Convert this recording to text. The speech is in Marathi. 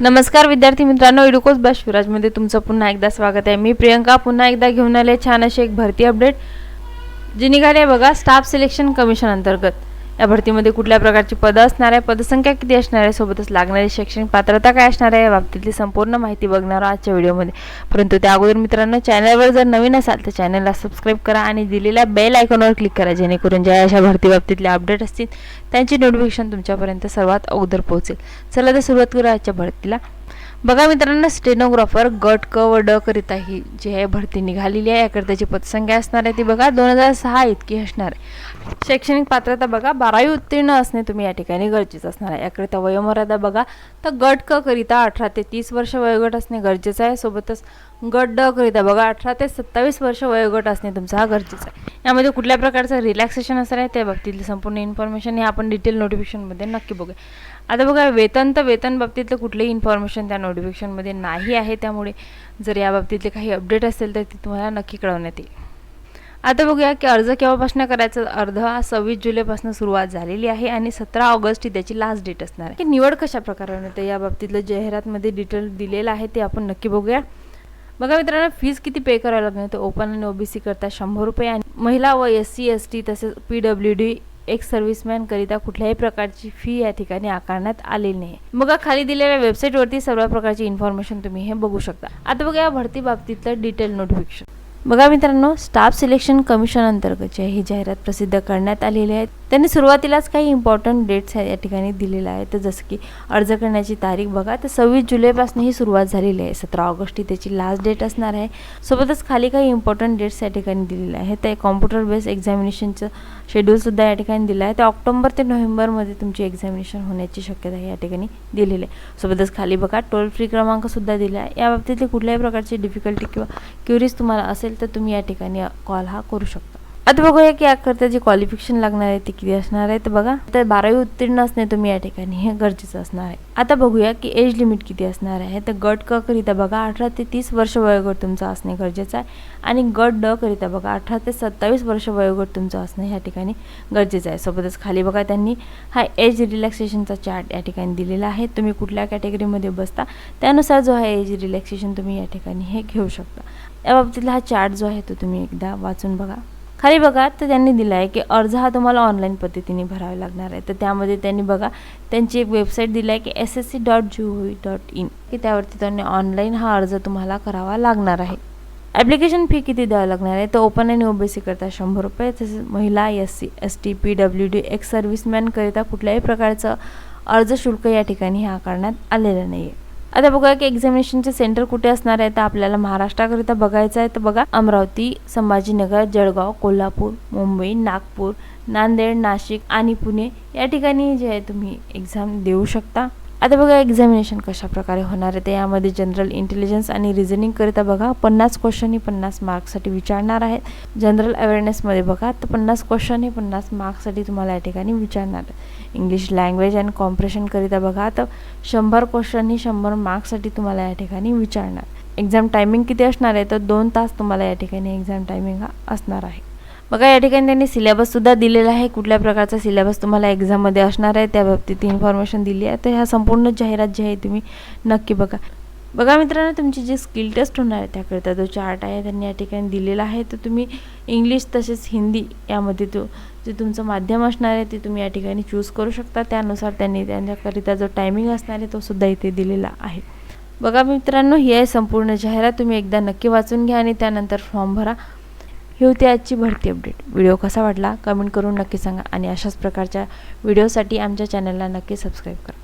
नमस्कार विद्यार्थी मित्रांनो इडुकोस बॅश तुमचं पुन्हा एकदा स्वागत आहे. मी प्रियंका पुन्हा एकदा घेऊन आले छान असे एक भरती अपडेट जी निघाली आहे बघा स्टाफ सिलेक्शन कमिशन अंतर्गत. या भरतीमध्ये कुठल्या प्रकारची पदं असणार आहे? पदसंख्या किती असणार आहे? सोबतच लागणारी शैक्षणिक पात्रता काय असणार आहे? या बाबतीतली संपूर्ण माहिती बघणार आहोत आजच्या व्हिडिओमध्ये. परंतु त्या अगोदर मित्रांनो चॅनलवर जर नवीन असाल तर चॅनलला सबस्क्राईब करा आणि दिलेल्या बेल आयकॉनवर क्लिक करा जेणेकरून ज्या अशा भरती बाबतीतले अपडेट असतील त्यांची नोटिफिकेशन तुमच्यापर्यंत सर्वात अगोदर पोहोचेल. चला तर सुरुवात करू आजच्या भरतीला. बघा मित्रांनो स्टेनोग्राफर गट क व ड करिता ही जी आहे भरती निघालेली आहे. याकरिताची पदसंख्या असणार आहे ती बघा दोन हजार सहा इतकी असणार आहे. शैक्षणिक पात्रता बघा बारावी उत्तीर्ण असणे तुम्ही या ठिकाणी गरजेचं असणार आहे. याकरिता वयोमर्यादा बघा तर गट क करिता अठरा ते तीस वर्ष वयोगट असणे गरजेचं आहे. सोबतच गट ड करिता बघा अठरा ते सत्तावीस वर्ष वयोगट असणे तुमचा हा गरजेचा आहे. यामध्ये कुठल्या प्रकारचं रिलॅक्सेशन असणार आहे? त्या बाबतीतली संपूर्ण इन्फॉर्मेशन हे आपण डिटेल नोटिफिकेशनमध्ये नक्की बघूया. आता बघा वेतन तर वेतन बाबतीतलं कुठलंही इन्फॉर्मेशन त्या नोटिफिकेशनमध्ये नाही आहे त्यामुळे जर या बाबतीतले काही अपडेट असेल तर ती तुम्हाला नक्की कळवण्यात येईल. आता बघूया की अर्ज केव्हापासून करायचा? अर्ध हा सव्वीस जुलैपासून सुरुवात झालेली आहे आणि सतरा ऑगस्ट ही त्याची लास्ट डेट असणार आहे. की निवड कशा प्रकारे होणार या बाबतीतलं जाहिरातमध्ये डिटेल दिलेलं आहे ते आपण नक्की बघूया. बघा मित्रांनो फीज किती पे करावं लागणार? तर ओपन आणि ओबीसी करता शंभर रुपये आणि महिला व एस सी एस टी तसेच P W D ex serviceman करिता कुठल्याही प्रकारची फी या ठिकाणी आकारण्यात आलेली नाही. बघा खाली दिलेल्या वेबसाईटवरती सर्व प्रकारची इन्फॉर्मेशन तुम्ही हे बघू शकता. आता बघा या भरती बाबतीतलं डिटेल नोटिफिकेशन बघा मित्रांनो स्टाफ सिलेक्शन कमिशन अंतर्गतच्या ही जाहिरात प्रसिद्ध करण्यात आलेली आहे त्यांनी सुरुवातीलाच काही इम्पॉर्टंट डेट्स या ठिकाणी दिलेल्या आहेत. तर जसं की अर्ज करण्याची तारीख बघा तर सव्वीस जुलैपासून ही सुरुवात झालेली आहे. सतरा ऑगस्ट ही त्याची लास्ट डेट असणार आहे. सोबतच खाली काही इम्पॉर्टंट डेट्स या ठिकाणी दिलेल्या आहेत. ते कॉम्प्युटर बेस्ड एक्झामिनेशनचं शेड्यूलसुद्धा या ठिकाणी दिलं आहे. ते ऑक्टोबर ते नोव्हेंबरमध्ये तुमची एक्झामिनेशन होण्याची शक्यता या ठिकाणी दिलेली आहे. सोबतच खाली बघा टोल फ्री क्रमांकसुद्धा दिला आहे. याबाबतीतली कुठल्याही प्रकारची डिफिकल्टी किंवा क्युरीज तुम्हाला असेल तर तुम्ही या ठिकाणी कॉल हा करू शकता. आता बघूया की याकरता जे क्वालिफिकेशन लागणार आहे ते किती असणार आहे. तर बघा तर बारावी उत्तीर्ण असणे तुम्ही या ठिकाणी हे गरजेचं असणार आहे. आता बघूया की एज लिमिट किती असणार आहे. तर गट क करिता बघा अठरा ते तीस वर्ष वयोगट तुमचं असणे गरजेचं आहे. आणि गट ड करिता बघा अठरा ते सत्तावीस वर्ष वयोगट तुमचं असणं ह्या ठिकाणी गरजेचं आहे. सोबतच खाली बघा त्यांनी हा एज रिलॅक्सेशनचा चार्ट या ठिकाणी दिलेला आहे. तुम्ही कुठल्या कॅटेगरीमध्ये बसता त्यानुसार जो आहे एज रिलॅक्सेशन तुम्ही या ठिकाणी हे घेऊ शकता. या बाबतीतला हा चार्ट जो आहे तो तुम्ही एकदा वाचून बघा. खाली बघा तर त्यांनी दिला आहे की अर्ज हा तुम्हाला ऑनलाईन पद्धतीने भरावा लागणार आहे. तर त्यामध्ये त्यांनी बघा त्यांची एक वेबसाईट दिली आहे की S S C dot G O V dot in की त्यावरती त्यांनी ऑनलाईन हा अर्ज तुम्हाला करावा लागणार आहे. ॲप्लिकेशन फी किती द्यावं लागणार आहे? तर ओपन आणि ओबीसी करता शंभर रुपये तसेच महिला S C S T P W D ex सर्व्हिसमॅनकरिता कुठल्याही प्रकारचं अर्ज शुल्क या ठिकाणी हे आकारण्यात आलेलं नाही आहे आता बघा की एक्झामिनेशनचे सेंटर कुठे असणार आहे तर आपल्याला महाराष्ट्राकरिता बघायचं आहे तर बघा अमरावती संभाजीनगर जळगाव कोल्हापूर मुंबई नागपूर नांदेड नाशिक आणि पुणे. या ठिकाणी जे आहे तुम्ही एक्झाम देऊ शकता. आता बघा एक्झामिनेशन कशा प्रकारे होणार आहे? ते यामध्ये जनरल इंटेलिजन्स आणि रिझनिंगकरिता बघा पन्नास क्वेश्चन हे पन्नास मार्क्ससाठी विचारणार आहेत. जनरल अवेअरनेसमध्ये बघा तर पन्नास क्वेश्चन हे पन्नास मार्क्ससाठी तुम्हाला या ठिकाणी विचारणार आहे इंग्लिश लँग्वेज अँड कॉम्प्रेशनकरिता बघा तर शंभर क्वेश्चन हे शंभर मार्क्ससाठी तुम्हाला या ठिकाणी विचारणार. एक्झाम टायमिंग किती असणार आहे? तर दोन तास तुम्हाला या ठिकाणी एक्झाम टायमिंग हा असणार आहे. बघा या ठिकाणी त्यांनी सिलेबससुद्धा दिलेला आहे. कुठल्या प्रकारचा सिलेबस तुम्हाला एक्झाममध्ये असणार आहे त्या बाबतीत इन्फॉर्मेशन दिली आहे. तर ह्या संपूर्ण जाहिरात जी आहे तुम्ही नक्की बघा. बघा मित्रांनो तुमची जी स्किल टेस्ट होणार आहे त्याकरिता जो चार्ट आहे त्यांनी या ठिकाणी दिलेला आहे. तर तुम्ही इंग्लिश तसेच हिंदी यामध्ये तो जे तुमचं माध्यम असणार आहे ते तुम्ही या ठिकाणी चूज करू शकता. त्यानुसार त्यांनी त्यांच्याकरिता जो टायमिंग असणार आहे तो सुद्धा इथे दिलेला आहे. बघा मित्रांनो ही आहे संपूर्ण जाहिरात. तुम्ही एकदा नक्की वाचून घ्या आणि त्यानंतर फॉर्म भरा. ही होती आजची भरती अपडेट व्हिडिओ कसा वाटला? कमेंट करून नक्की सांगा आणि अशाच प्रकारच्या व्हिडिओसाठी आमच्या चॅनलला नक्की सबस्क्राईब करा.